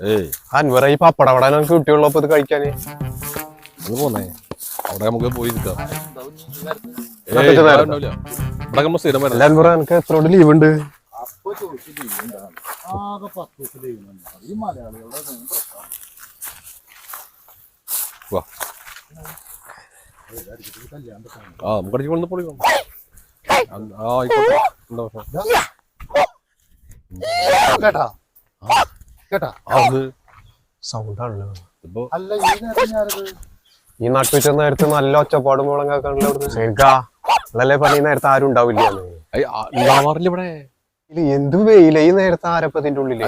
ഏയ്. അൻവറ ഈ പപ്പടവട നമുക്ക് കിട്ടിയുള്ളപ്പോ ഇത് കഴിക്കാന്. അത് പോന്നേ. അവിടെ നമുക്ക് പോയി നിൽക്കാം ഇതൊക്കെ ഏയ്, നേരം. ഉണ്ടാവില്ല. ഇവിടെ നമ്മൾ സ്ഥിരം വരണം. അല്ല അൻവറ എനിക്ക് എത്ര ലീവ് ഉണ്ട്? വാ. ആ നമുക്ക് അടിച്ചു കൊണ്ട് പൊളി ആ ആയിക്കോട്ടെ. എന്താ പ്രശ്നം? കേട്ടാ? കേട്ടാ? ആ അത് സൗണ്ട് ഇപ്പൊ അല്ല ഈ നേരത്തെ ഞാനത് ഈ നാട്ടിൽ വെച്ച നേരത്തെ നല്ല ഒച്ചപ്പാടും മുളങ്ങാക്കാണല്ലോ അവിടുന്ന്? ശരിക്കാ അതല്ലേ പറഞ്ഞ ഈ നേരത്തെ ആരും ഉണ്ടാവില്ല ഉണ്ടാവാറില്ല ഇവിടെ? എന്ത് വെയില ഈ നേരത്തെ ആരപ്പതിന്റെ ഉള്ളിൽ?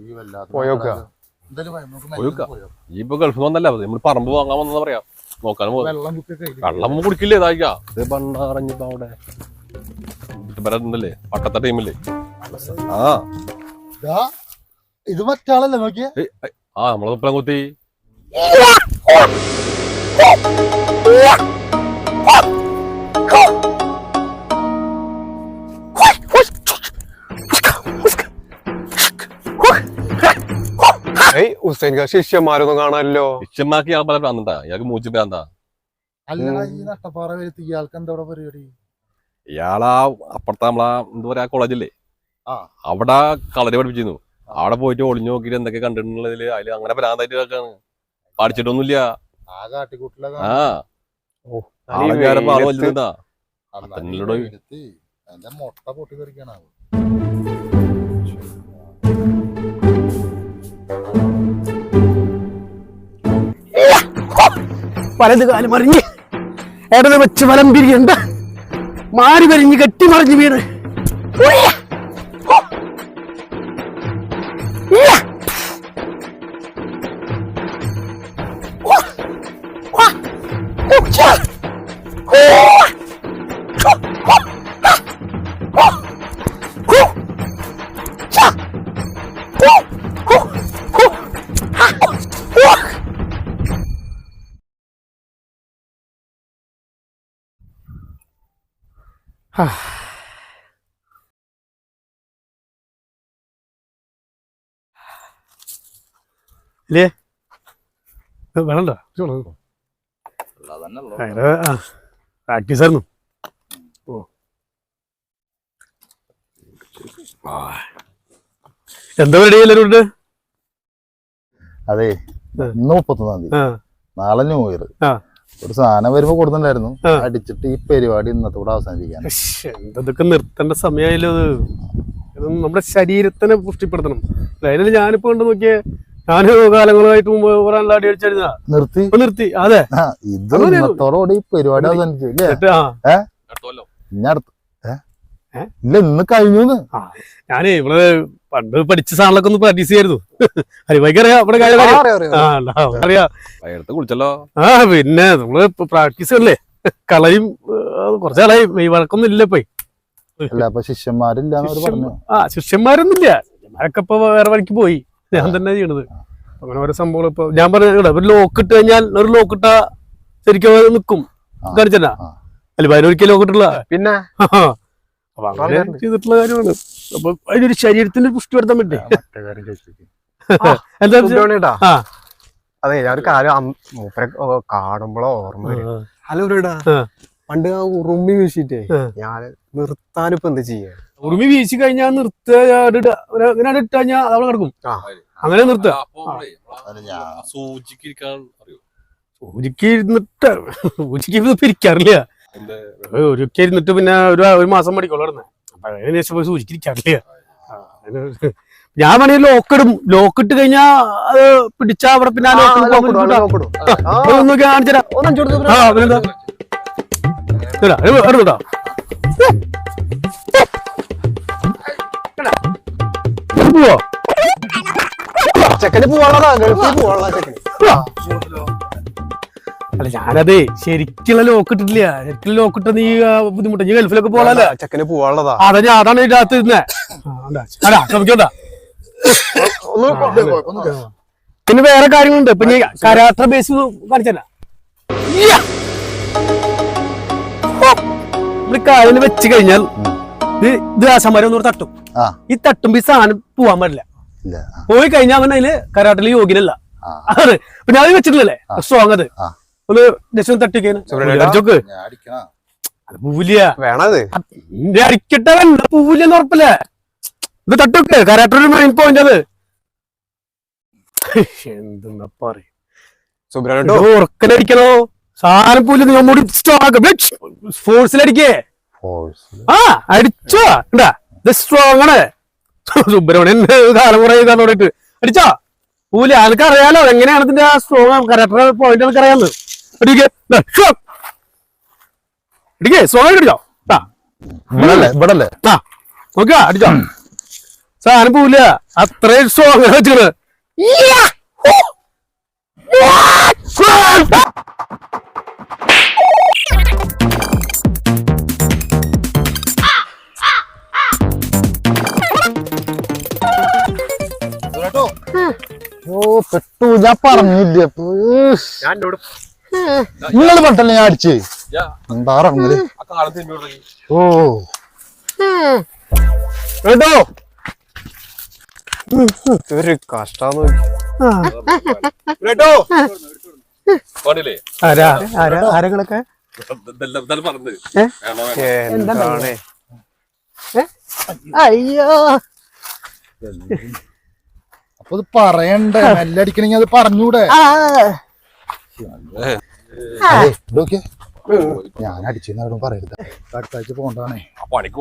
ഈ വല്ലാത്ത പോയോക്ക. എന്തായാലും ഭയം, നമുക്ക് പോയോക്കാ. മെല്ലെ പോയോ. ഈ ഇപ്പൊ ഗൾഫിൽ വന്നല്ല നമ്മൾ പറമ്പ് വാങ്ങാൻ വന്നെന്ന് പറയാ. നോക്കാനും പോകും വെള്ളം കുപ്പി കയ്യിൽ വെള്ളം കുടിക്കില്ലേ ഇതായിക്കാ. ഇത് പണ്ടറിഞ്ഞിപ്പോ അവിടെ. ഇവരല്ലേ പട്ടത്തെ ടീമില്ലേ ആ. ദാ, ഇത് മറ്റാളല്ലേ നോക്കിയേ? ആ നമ്മളെ തുപ്പലം കുത്തി. ശിഷ്യന്മാരൊന്നും കാണാനല്ലോ. ശിഷ്യന്മാർക്ക് ഇയാൾ പല ഭ്രാന്തണ്ടാ ഇയാൾക്ക് മൂച്ച് ഭ്രാന്താ അല്ലടാ ഈ നട്ടപ്പാറ വരുത്തി ഇയാൾക്ക് എന്താ പരിപാടി? ഇയാളാ അപ്പുറത്തെ നമ്മളാ എന്താ പറയാ കോളേജില്ലേ ആ. അവിടെ കളരി പഠിപ്പിച്ചിരുന്നു. അവിടെ പോയിട്ട് ഒളിഞ്ഞു നോക്കിട്ട് എന്തൊക്കെ കണ്ടിട്ടുള്ളതിൽ അതിൽ അങ്ങനെ പ്രാന്തായിട്ട് കിടക്കാണ് പഠിച്ചിട്ടൊന്നുമില്ല. ആ. ആളെ മുട്ട പൊട്ടി വലത് കാലം മറിഞ്ഞ് ഇടത് വെച്ച് വലം പിരിയണ്ട. മാറി വരിഞ്ഞ് കെട്ടി മറിഞ്ഞ് വീണ്. ഇല്ലേ? വേണല്ലോ. പ്രാക്ടീസ് ആയിരുന്നു. ഓ. എന്താ പരിപാടി എല്ലാവരും ഉണ്ട്? അതെ. ഇന്ന് മുപ്പത്തൊന്നാം തീയതി. നാളെ ആ. ഒരു സാധനം വരുമ്പോ കൊടുത്തിട്ടുണ്ടായിരുന്നു. അടിച്ചിട്ട് ഈ പരിപാടി ഇന്നത്തെ കൂടെ അവസാനിപ്പിക്കാൻ. എന്തൊക്കെ നിർത്തേണ്ട സമയമായാലും അത്? നമ്മുടെ ശരീരത്തിനെ പുഷ്ടിപ്പെടുത്തണം. അതിൽ ഞാനിപ്പോ കണ്ടു നോക്കിയേ ഞാൻ കാലങ്ങളായിട്ട് മുമ്പ് കുറെ അടി അടിച്ചായിരുന്ന നിർത്തി. നിർത്തി. അതെ. ഇത് ഇന്നത്തോടെ ഈ പരിപാടി അവസാനിച്ചു ഇനി അടുത്ത? ഇല്ല ഇന്ന് കഴിഞ്ഞു ഞാനേ ഇവിടെ പണ്ട് പഠിച്ച സാധനങ്ങളൊക്കെ ഒന്ന് പ്രാക്ടീസ് ചെയ്യായിരുന്നു. ഹരിവായിക്ക് അറിയാം അവിടെ അറിയാം കുളിച്ചല്ലോ. ആ പിന്നെ നമ്മൾ പ്രാക്ടീസ് അല്ലേ? കളയും കുറച്ച് കളയും. മെയ് വഴക്കൊന്നും ഇല്ല ഇപ്പൊ. ശിഷ്യന്മാരില്ല അപ്പൊ ശിഷ്യന്മാരില്ലാന്ന് അവർ പറഞ്ഞു. ആ ശിഷ്യന്മാരൊന്നുമില്ല. ശിഷ്യന്മാരൊക്കെ ഇപ്പൊ വേറെ വഴിക്ക് പോയി. ഞാൻ തന്നെ ചെയ്യണത്. അങ്ങനെ ഓരോ സംഭവങ്ങൾ ഇപ്പൊ ഞാൻ പറഞ്ഞ ഒരു ലോക്ക് ഇട്ട് കഴിഞ്ഞാൽ ഒരു ലോക്ക് ഇട്ടാ ശരിക്കും നിക്കും. കാണിച്ചല്ല. അല്ല അതിനൊരിക്കൽ ലോക്ക് ഇട്ടില്ല പിന്നെ? അപ്പൊ അങ്ങനെ ചെയ്തിട്ടുള്ള കാര്യമാണ്. അപ്പൊ അതിനൊരു ശരീരത്തിന് പുഷ്ടി വരുത്താൻ പറ്റേ എന്താ അതെ ഞാൻ ഒരു കാര്യം മൂപ്പരെ കാണുമ്പോഴോ ഓർമ്മ. ഹലോ ആ. പണ്ട് ആ ഉറുമി വീശിട്ടേ. ഞാൻ നിർത്താനിപ്പോ എന്ത് ചെയ്യാ? ഉറുമി വീശി കഴിഞ്ഞാൽ നിർത്തുക ഇങ്ങനെ ഇട്ടാ ഞാൻ അതവിടെ കിടക്കും. അങ്ങനെ നിർത്തുക. സൂചിക്ക് ഇരുന്നിട്ട് സൂചിക്ക് ഇരിക്കാറില്ല. ഇരുന്നിട്ട് പിന്നെ ഒരു ഒരു മാസം പഠിക്കുള്ളൂ നടന്നെ. അപ്പൊ അതിന് പോയി സൂചിക്കാറില്ല ആ, ഞാൻ വേണമെങ്കിൽ ലോക്കിടും ലോക്കിട്ട് കഴിഞ്ഞാ അത് പിടിച്ചാ അവിടെ പിന്നെ ആ ലോക്ക് ഒന്ന് ചെക്കന് പോവാനുള്ളതാ ഗൾഫിൽ പോവാനുള്ള ചെക്കന്? അല്ല ഞാനതേ ശരിക്കുള്ള ലോക്ക് ഇട്ടിട്ടില്ല. ശരിക്കുള്ള ലോക്ക് ഇട്ട നീ ബുദ്ധിമുട്ട്. നീ ഗൾഫിലൊക്കെ പോകാനല്ലേ? ചെക്കന് പോവാനുള്ളതാ. അതാ ഞാൻ അതാണ് ഇതിനകത്ത് ഇരുന്നേ. അടാ ശ്രമിക്കോട്ടാ പിന്നെ വേറെ കാര്യങ്ങളുണ്ട്. പിന്നെ കരാട്ട ബേസ് കാണിച്ചല്ല. കാലിൽ വെച്ച് കഴിഞ്ഞാൽ ഇത് ഇത് ആ സമരം തട്ടും. ഈ തട്ടുമ്പോ ഈ സാധനം പോവാൻ പാടില്ല. പോയി കഴിഞ്ഞാൽ അവൻ അതിൽ കരാട്ടിൽ യോഗ്യനല്ല. ആ. അതെ. പിന്നെ അത് വെച്ചിട്ടില്ലല്ലേ? സ്ട്രോങ് അത്. ഒന്ന് ജസ്റ്റ് ഒന്ന് പൂവില്ല. വേണത്. അടിക്കട്ടെ പൂവില്ലെന്ന് ഉറപ്പില്ല. ഇത് തട്ടൊക്കെ. കരാട്ടൊരു മെയിൻ പോയിന്റ് അത്. എന്തെന്നാ പറയും. സുബ്രഹ്മണ്യോ ഉറക്കലടിക്കണോ? സാധനം പൂൽ നിങ്ങൾ മുടി സ്ട്രോങ് ഫോഴ്സിലടിക്കേ ആ അടിച്ചോ. ഉണ്ടാ ഇത് സ്ട്രോങ് ആണ്. സുബ്രഹ്മണ്യൻ കാലം കുറെ അടിച്ചോ. പൂൽ ആൾക്കറിയാലോ എങ്ങനെയാണ് ഇതിന്റെ ആ സ്ട്രോങ് കരാട്ടർ പോയിന്റ് ആൾക്ക് അറിയാന്ന് അടിക്കേ അടിക്കേ സ്ട്രോങ് ആയിട്ട് അടിച്ചോ ആ ഇവിടല്ലേ ഇവിടല്ലേ? ആ നോക്കുക അടിച്ചോ. സാധനം പോവില്ല. അത്രയും സ്ട്രോങ് വെച്ചത്. ഓ പെട്ടു. ഞാൻ പറഞ്ഞില്ല? നിങ്ങൾ പെട്ടല്ലേ ഞാൻ അടിച്ചേ. എന്താ ഇറങ്ങൽ? ഓ. കേട്ടോ? ഒരു ആരാ? ആരങ്ങളൊക്കെ അയ്യോ. അപ്പൊ ഇത് പറയണ്ടേ? മെല്ലെ അടിക്കണെങ്കി അത് പറഞ്ഞൂടെ. ഞാൻ അടിച്ചെന്ന് പറയരുത്. അടുത്ത ആഴ്ച പോണ്ടാണേ ആ പണിക്ക്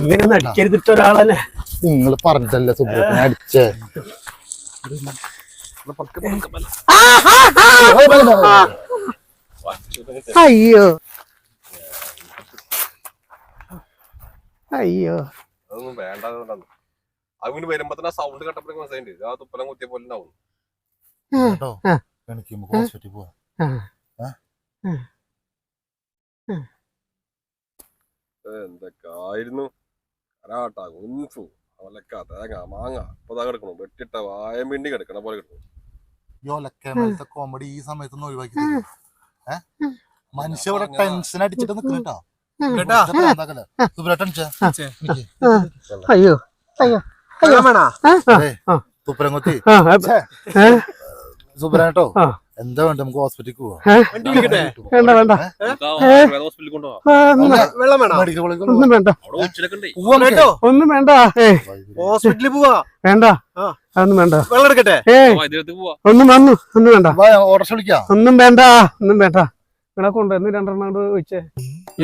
ഇങ്ങനെ അടിക്കരുതിട്ട ഒരാളല്ലേ? നിങ്ങൾ പറഞ്ഞിട്ടല്ലേ സുബ്രത്തിനെ അടിച്ചേ? അയ്യോ അയ്യോ. അതൊന്നും വേണ്ട പിന്നെ വരുമ്പോ തന്നെ സൗണ്ട് കട്ടപ്പോഴേക്ക് മനസ്സിലായിട്ടുണ്ട് ആ തുപ്പലം കുത്തിയ പോലെ ഉണ്ടാവും. കേട്ടോ? എനിക്ക് ഹോസ്പിറ്റലിൽ പോവാം. എന്തൊക്കെ ആയിരുന്നു കരാട്ട കുൻഫു അവലക്ക തേങ്ങ മാങ്ങ. ഇപ്പൊ ദാ കിടക്കണു വെട്ടിട്ട വായം വേണ്ടി കിടക്കണ പോലെ കിടക്കണു യോലക്കേമലത്തെ കോമഡി ഈ സമയത്തൊന്നും ഒഴിവാക്കി മനുഷ്യ ഇവിടെ ടെൻഷൻ അടിച്ചിട്ട് നിക്കണേട്ടാ സുബ്രട്ടൻ അയ്യോ. തുപ്പരംകൊത്തി ആ. എന്താ വേണ്ട നമുക്ക് ഹോസ്പിറ്റലിൽ പോവാം. വേണ്ട വേണ്ട ഹോസ്പിറ്റലിൽ കൊണ്ടുപോവാ? ആ, ഒന്നും വേണ്ട. ഹോസ്പിറ്റലിൽ പോവാ വേണ്ട ഒന്നും അതൊന്നും വേണ്ട. വെള്ളം എടുക്കട്ടെ? ഒന്നും വന്നു ഒന്നും വേണ്ട. വാ, ഓട്ടോറിക്ഷ വിളിക്കാം. ഒന്നും വേണ്ട ഒന്നും വേണ്ട. നിങ്ങളെ കൊണ്ടുവന്ന് രണ്ടെണ്ണം കൊണ്ട് വെച്ചേ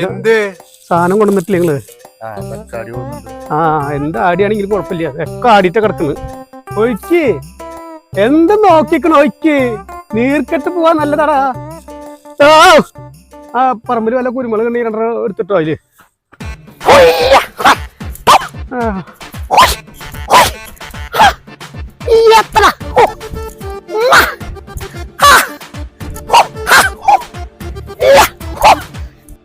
എന്ത്? സാധനം കൊണ്ടുവന്നിട്ടില്ല നിങ്ങൾ? ആ, എന്താ ആടിയാണെങ്കിലും കുഴപ്പമില്ല. ഒക്കെ ആടിയിട്ട് കിടക്കുന്നു ഒഴിക്ക്. എന്ത് നോക്കിക്കണ ഒഴിക്ക്? നീർക്കെട്ട് പോവാൻ നല്ലതാടാ. ആ പറമ്പിൽ പറമ്പിൽ വല്ല കുരുമുളക് ഉണ്ടെങ്കിൽ രണ്ടര എടുത്തിട്ടോ അതിൽ. ആ.